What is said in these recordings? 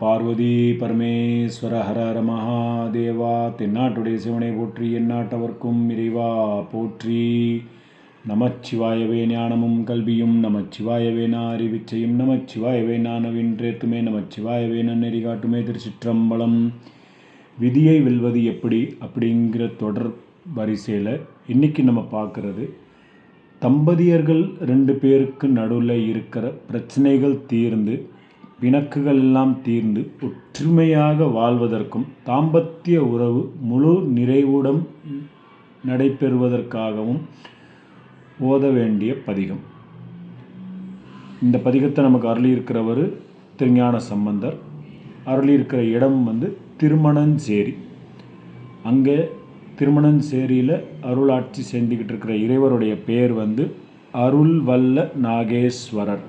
பார்வதி பரமேஸ்வர ஹர ஹர மகாதேவா தென்னாட்டுடைய சிவனை போற்றி எந்நாட்டவர்க்கும் இறைவா போற்றி. நமச்சிவாயவே ஞானமும் கல்வியும் நமச்சிவாயவே நான் அறிவிச்சையும் நமச்சிவாயவே நானவின்றேத்துமே நமச்சிவாயவே நன்னெறி காட்டுமே திருச்சிற்றம்பலம். விதியை வெல்வது எப்படி அப்படிங்கிற தொடர் வரிசையில் இன்றைக்கி நம்ம பார்க்குறது தம்பதியர்கள் ரெண்டு பேருக்கு நடுவில் இருக்கிற பிரச்சனைகள் தீர்ந்து பிணக்குகள் எல்லாம் தீர்ந்து ஒற்றுமையாக வாழ்வதற்கும் தாம்பத்திய உறவு முழு நிறைவுடன் நடைபெறுவதற்காகவும் ஓத வேண்டிய பதிகம். இந்த பதிகத்தை நமக்கு அருளியிருக்கிறவர் திருஞான சம்பந்தர். அருளியிருக்கிற இடம் வந்து திருமணஞ்சேரி. அங்கே திருமணஞ்சேரியில் அருளாட்சி செஞ்சுக்கிட்டு இருக்கிற இறைவருடைய பேர் வந்து அருள்வல்ல நாகேஸ்வரர்.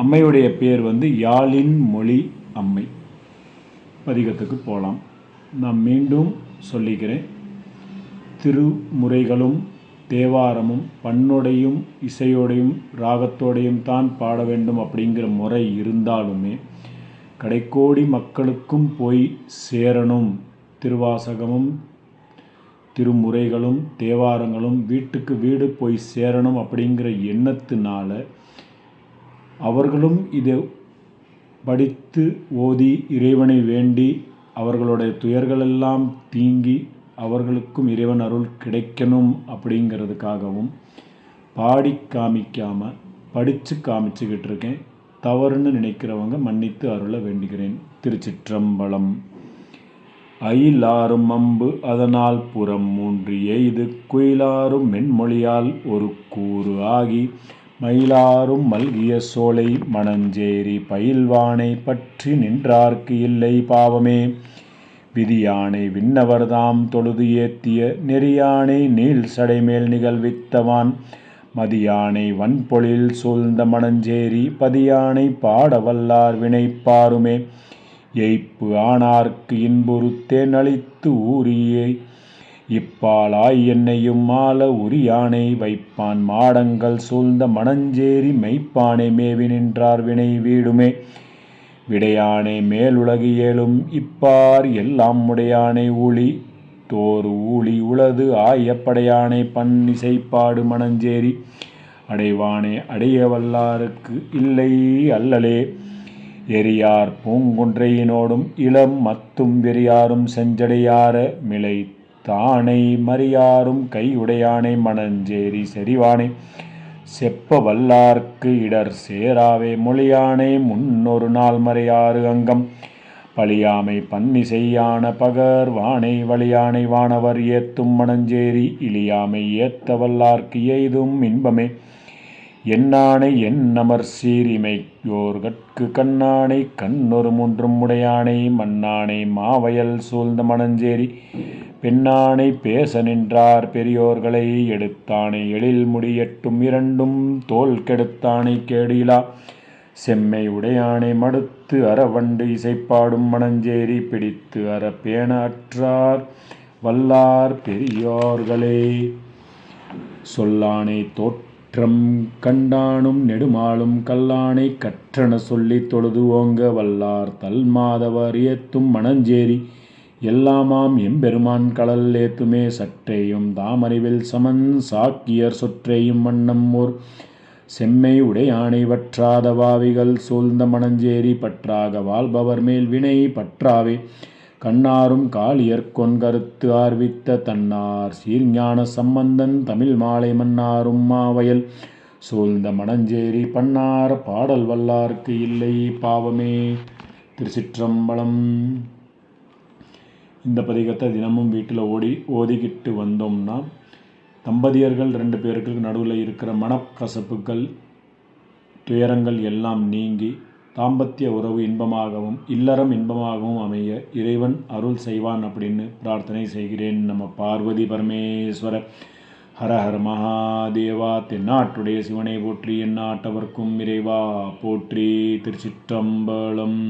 அம்மையுடைய பேர் வந்து யாழின் மொழி அம்மை. பதிகத்துக்கு போகலாம் நான் மீண்டும் சொல்லிக்கிறேன். திருமுறைகளும் தேவாரமும் பண்ணோடையும் இசையோடையும் ராகத்தோடையும் தான் பாட வேண்டும் அப்படிங்கிற முறை இருந்தாலுமே கடைக்கோடி மக்களுக்கும் போய் சேரணும். திருவாசகமும் திருமுறைகளும் தேவாரங்களும் வீட்டுக்கு வீடு போய் சேரணும் அப்படிங்கிற எண்ணத்தினால அவர்களும் இதை படித்து ஓதி இறைவனை வேண்டி அவர்களுடைய துயர்களெல்லாம் தீங்கி அவர்களுக்கும் இறைவன் அருள் கிடைக்கணும் அப்படிங்கிறதுக்காகவும் பாடி காமிக்காமல் படித்து காமிச்சுக்கிட்டு இருக்கேன் தவறுன்னு நினைக்கிறவங்க மன்னித்து அருள வேண்டுகிறேன். திருச்சிற்றம்பலம். அயிலாரும் அம்பு அதனால் புறம் மூன்று எய்து குயிலாரும் மென்மொழியால் ஒரு கூறு ஆகி மயிலாரும் மல்கிய சோலை மணஞ்சேரி பயில்வானை பற்றி நின்றார்க்கு இல்லை பாவமே. விதியானை விண்ணவர்தாம் தொழுது ஏத்திய நெறியானை நீள் சடைமேல் நிகழ்வித்தவான். மதியானை வன்பொழில் சூழ்ந்த மணஞ்சேரி பதியானை பாடவல்லார் வினைப்பாருமே. எய்ப்பு ஆனார்க்கு இன்புறுத்தேன் அளித்து ஊரியை இப்பாலாய் என்னையும் மால உரியானை வைப்பான். மாடங்கள் சூழ்ந்த மணஞ்சேரி மெய்ப்பானை மேவி நின்றார் வினை வீடுமே. விடையானே மேலுலகு ஏழும் இப்பார் எல்லாம் உடையானை ஊழி. தோறு ஊழி உளது ஆயப்படையானை பன்னிசைப்பாடு மணஞ்சேரி. அடைவானே அடைய வல்லாருக்கு இல்லை அல்லலே. எரியார் பூங்குன்றையினோடும் இளம் மத்தும் வெறியாரும் செஞ்சடையார. மிளை தானை மறியாரும் கையுடையானை மணஞ்சேரி செறிவானை. செப்ப வல்லார்க்கு இடர் சேராவே மொழியானை முன்னொரு நாள் மறையாறு அங்கம். பழியாமை பன்னி செய்யான பகர் வானை வழியானை வானவர் ஏத்தும் மணஞ்சேரி இழியாமை ஏத்த வல்லார்க்கு எய்தும் இன்பமே. என்னானை என் நமர் சீரிமையோர்கட்கு கண்ணானை கண்ணொரு மூன்றும் உடையானை மண்ணானை மாவயல் சூழ்ந்த மணஞ்சேரி பெண்ணானை பேச நின்றார் பெரியோர்களை எடுத்தானை எழில் முடியட்டும் இரண்டும் தோல் கெடுத்தானை கேடிலா செம்மை உடையானை மடுத்து அறவண்டு இசைப்பாடும் மணஞ்சேரி பிடித்து அற பேண அற்றார் வல்லார் பெரியோர்களே. சொல்லானை தோற்றம் கண்டானும் நெடுமாளும் கல்லானை கற்றன சொல்லி தொழுது ஓங்க வல்லார் தல்மாதவர் ஏத்தும் மணஞ்சேரி. எல்லாமாம் எம்பெருமான் கடல் ஏத்துமே சற்றேயும் தாமறிவில் சமன் சாக்கியர் சொற்றேயும் வண்ணம் ஓர். செம்மை உடையானை வற்றாத வாவிகள் சூழ்ந்த மணஞ்சேரி பற்றாக வாழ்பவர் மேல் வினை பற்றாவே. கண்ணாரும் காளியர் கொன்கருத்து ஆர்வித்த தன்னார் சீர்ஞான சம்பந்தன் தமிழ் மாலை மன்னாரும் மாவயல். சூழ்ந்த மணஞ்சேரி பன்னார் பாடல் வல்லார்க்கு இல்லை பாவமே. திருச்சிற்றம்பலம். இந்த பதிகத்தை தினமும் வீட்டில் ஓடி ஓதிக்கிட்டு வந்தோம்னா தம்பதியர்கள் ரெண்டு பேருக்கு நடுவில் இருக்கிற மனக்கசப்புகள் துயரங்கள் எல்லாம் நீங்கி தாம்பத்திய உறவு இன்பமாகவும் இல்லறம் இன்பமாகவும் அமைய இறைவன் அருள் செய்வான் அப்படின்னு பிரார்த்தனை செய்கிறேன். நம்ம பார்வதி பரமேஸ்வர ஹர ஹர மகாதேவா தென்னாட்டுடைய சிவனை போற்றி எந்நாட்டவர்க்கும் இறைவா போற்றி. திருச்சிற்றம்பலம்.